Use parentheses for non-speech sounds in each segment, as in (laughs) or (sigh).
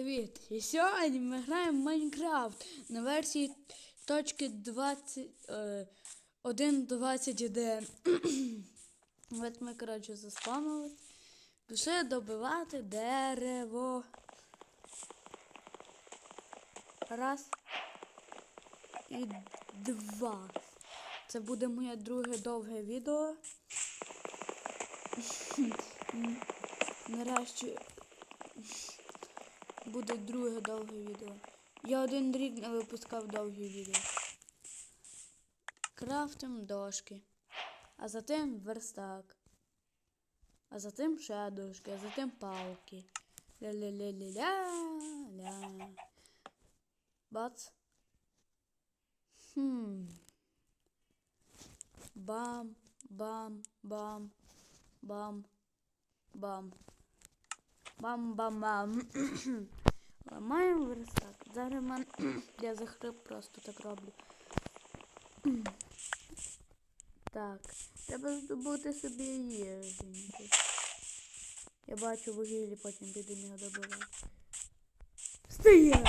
Привіт! І сьогодні ми граємо в Майнкрафт на версії точки 20, е, 1.21. (clears throat) От ми, коротше, заспавнились. Пішли добивати дерево. Раз. І два. Це буде моє друге довге відео. (laughs) Нарешті буде друге довге відео. Я один рік не випускав довгі відео. Крафтим дошки. А затим верстак. А затим ще дошки, а затим палки. Ля-ля-ля-ля-ля-ля. Бац. Хм. Бам, бам, бам, бам, бам. Бам-бам-бам. (coughs) Ламаємо верстак. Зараз мен... я захрип просто так роблю. (coughs) так, треба здобути собі їженьку. Я бачу вугіллі, потім піду нього добивати. Стає!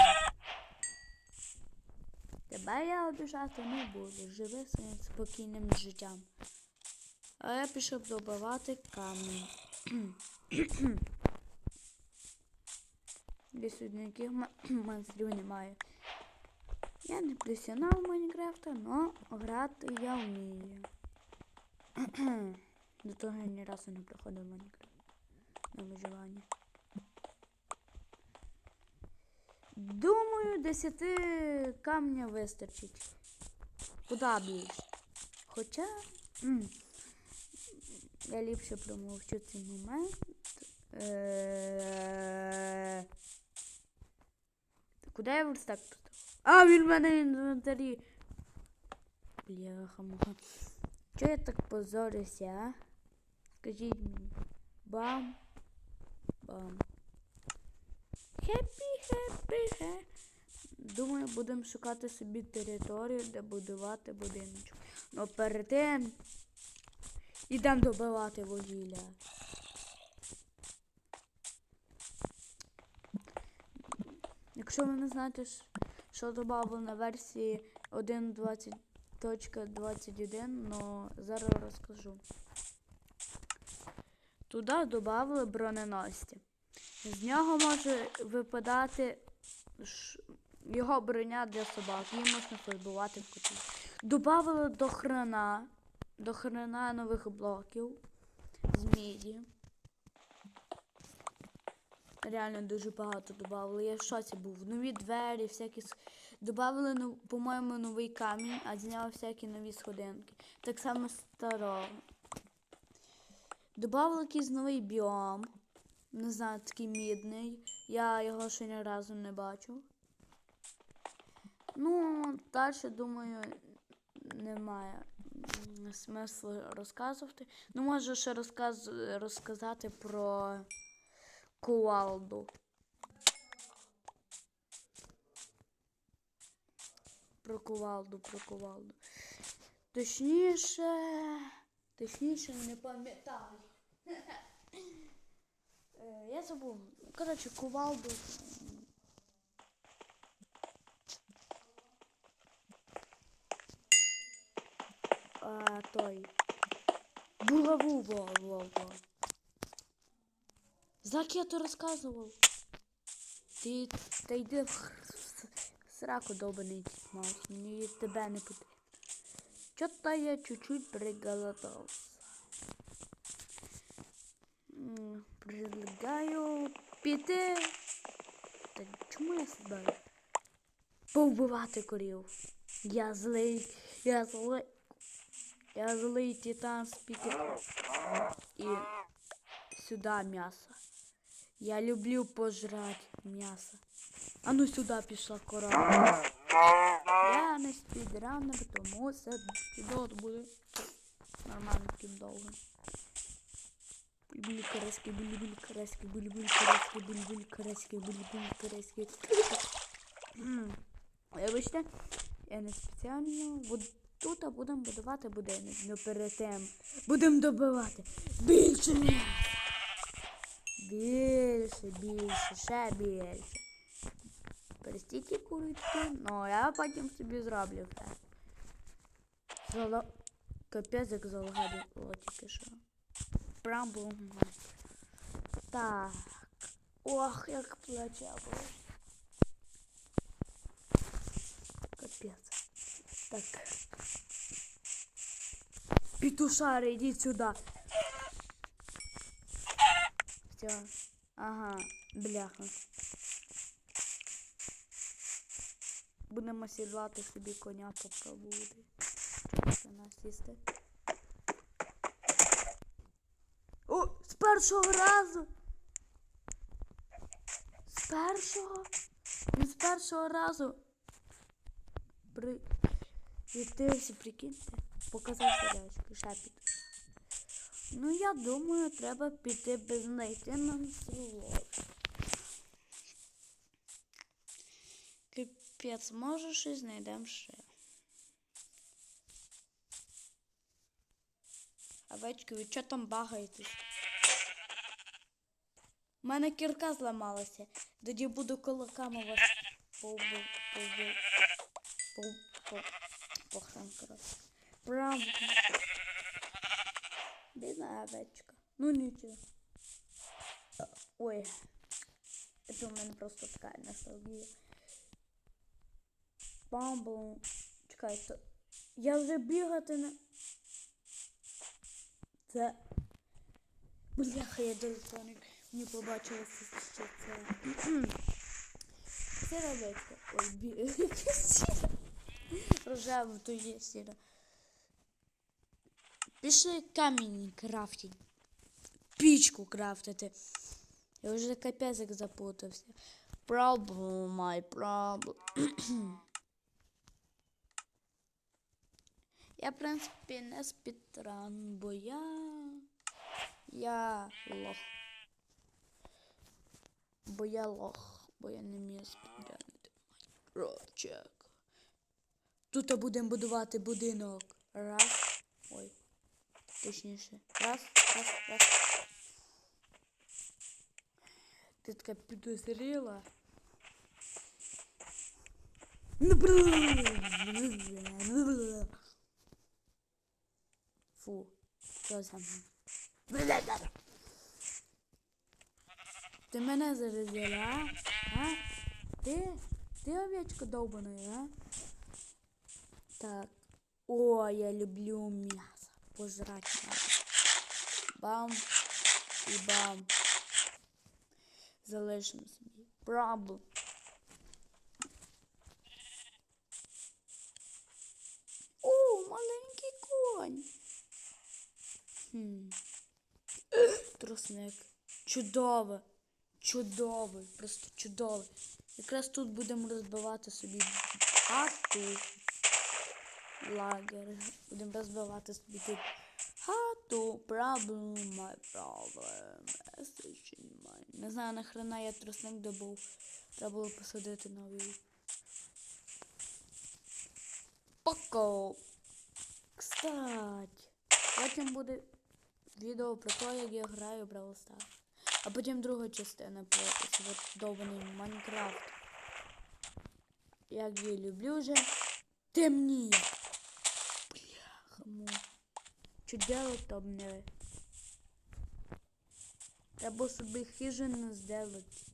Тебе я обіжати не буду. Живи своїм спокійним життям. А я пішов добивати камінь. (coughs) Десь ма- (clears throat) монстрів немає. Я не професіонал Майнкрафта, но грати я вмію. (clears throat) До того я ні разу не проходив Майнкрафт на виживання. Думаю, 10 камня вистачить. Куда більше. Хоча я ліпше промовчу цей момент. Е, Куди я верстак поставив? А, він в мене інвентарі. Бляха муха. Чого я так позорюся, а? Скажіть мені. Бам. Бам. Хеппі, хеппі, хе. Думаю, будемо шукати собі територію, де будувати будиночок. Но перед тим ідемо добивати вугілля. Якщо ви не знаєте, що додали на версії 1.20.21, ну зараз розкажу. Туди додали броненосці. З нього може випадати його броня для собак. Її можна фарбувати в котлі. Добавили до хрена, до хрена нових блоків з міді. Реально дуже багато додавали. Я в шоці був. Нові двері, всякі. Добавили, по-моєму, новий камінь, а зняли всякі нові сходинки. Так само старого. Добавили якийсь новий біом. Не знаю, такий мідний. Я його ще ні разу не бачив. Ну, далі, думаю, немає смислу розказувати. Ну, можу ще розказ... розказати про кувалду. Про кувалду, про кувалду. Точніше, точніше не пам'ятаю. Е, Я забув. Коротше, кувалду. А, той. Булаву, во, во, во. Зак я то розказував. Ти, та йди в сраку довбаний маус, мені тебе не потрібно. Чо-то я чуть-чуть приголодався. Предлагаю піти. Та чому я сідаю? Повбивати корів. Я злий, я злий. Я злий титан спікер. І сюда мясо. Я люблю пожрать мясо. А ну сюда пішла корова. Я не спідранер, тому це відео буде нормально таким довгим. Булі караски, булі булі караски, булі булі караски, булі булі караски, булі караски. Вибачте, я не спеціально. Буд- Тут будемо будувати будинок. Ну перед тим будемо добивати більше. Більше, більше, ще більше. простите, курочки, но я потім собі зроблю все. Зало... Капець, як залагало тільки що. Прям було. Так. Ох, як плече було. Капець. Так. Петушари, йдіть сюди. Все. Ага, бляха. Будемо сідлати собі коня попробувати. Це нас їсти. О, з першого разу. З першого. Він з першого разу. При... Відтився, прикиньте. Показав сердечко, шепіт. Ну, я думаю, треба піти без знайти нам село. Капець, може щось знайдемо ще. Овечки, ви чого там багаєтесь? У мене кірка зламалася. Тоді буду кулаками вас повбив. Повбив. Пов... Пов... Похрен, коротше. Правда. Бідна овечка. Ну нічого. Ой. Це у мене просто така ностальгія. Бамбл. Чекай, то... Я вже бігати не... Це... Бляха, я телефоник. Мені побачилося, що це... Сіра овечка. Ой, бі... (laughs) Рожева, то є сіра. Пішли камінь крафтить. Пічку крафтити. Я вже капець як запутався. Problem, my problem. я, в принципі, не спідран, бо я. Я лох. Бо я лох, бо я не вмію спідранити. Рочек. Тут будемо будувати будинок. Раз. Ой. Точніше. Раз, раз, раз. Ти така підозріла. Ну, Фу. Що за мене? Ти мене заразила, а? а? Ти? Ти овечка довбаная, а? Так. О, я люблю мясо. Пожрать надо. Бам і бам. Залишимо собі. Проблем. О, маленький конь. Хм. Тросник. Чудове. Чудовий, просто чудовий. Якраз тут будемо розбивати собі хату. Лагер. Будемо розбивати собі тут хату. Problem, my problem. Не знаю, нахрена я тросник добув. Треба було посадити новий. Поко. Кстати. Потім буде відео про те, як я граю в Brawl Stars. А потім друга частина про довбаний Майнкрафт. Як я люблю вже. Темніє. Му. Що делать там мне? Треба собі хижину сделать.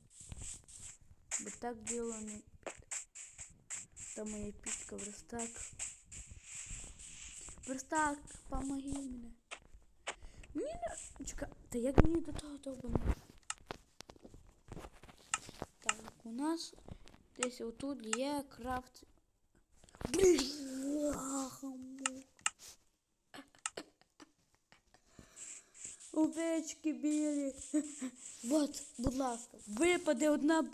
Бо так діло не. Там моя пічка верстак. Верстак, помоги мені. Мені не... Чекай, та як мені до того довбано? Так, у нас десь отут є крафт. Бляха Овечки білі. (laughs) Вот, будь ласка, випаде одна,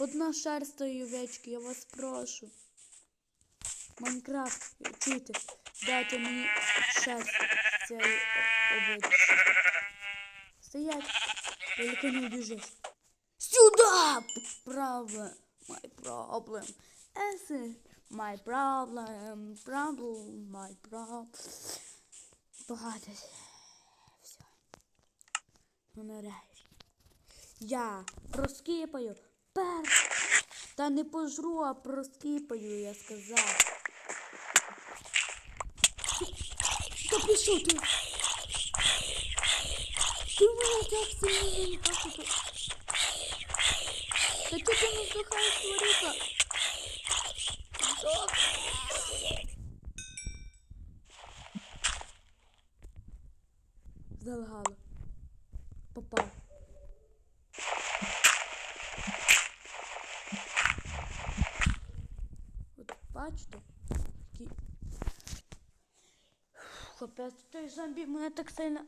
одна шерсть тої овечки, я вас прошу. Майнкрафт, чуєте, дайте мені шерсть цієї овечки. Стоять, далеко не убежишь. Сюда! Problem, my problem. This my problem, problem, my problem. Багато. Ну нарешті. Я розкипаю перший Та не пожру, а проскіпаю, я сказав. Та пішов ти. Ти мене так сильно не бачиш. Та ти не слухаєш творіка? Залагало. Попав. От бачите? Який... Капець, той зомбі мене так сильно.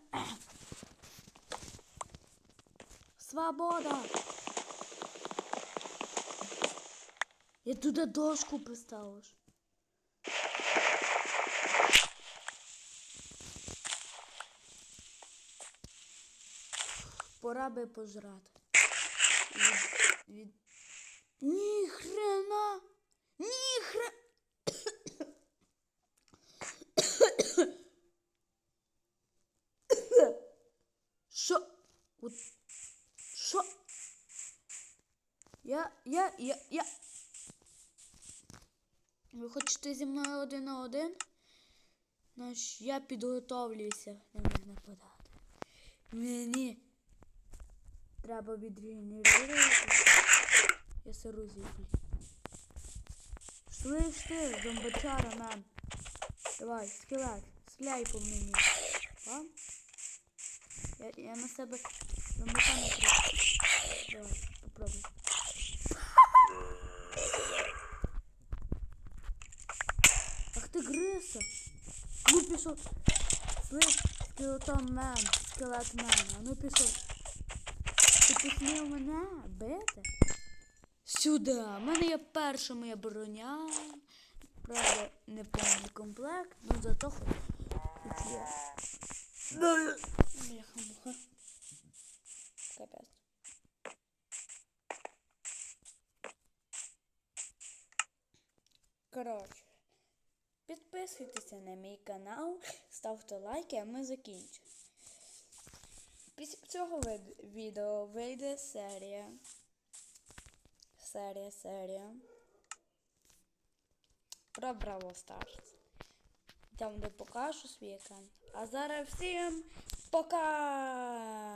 Свобода! Я туди дошку приставиш. Пора би пожрати. Від... Від... Ні хрена! Ні хрена! Що? От... Що? Я, я, я, я. Ви хочете зі мною один на один? Значить, я підготовлююся на них нападати. Мені треба відгенерувати. Я сиру зіплю. Слышь ти, зомбачара, мен. Давай, скелет, стріляй по мені. А? Я, я на себе зомбака не трогаю. Давай, попробуй. Ах ти гриса. Ну пішов. Слышь, скелетон мен, скелет мен. А ну пішов. Посмів мене бити? Сюди. У мене є перша моя броня. Правда, не повний комплект, ну зато хоч хоч є. Бляха-муха. Капець. Коротше, підписуйтеся на мій канал, ставте лайки, а ми закінчимо. Після цього відео вийде серія. Серія, серія. Про Браво Старс. Там де покажу свій екран. А зараз всім пока!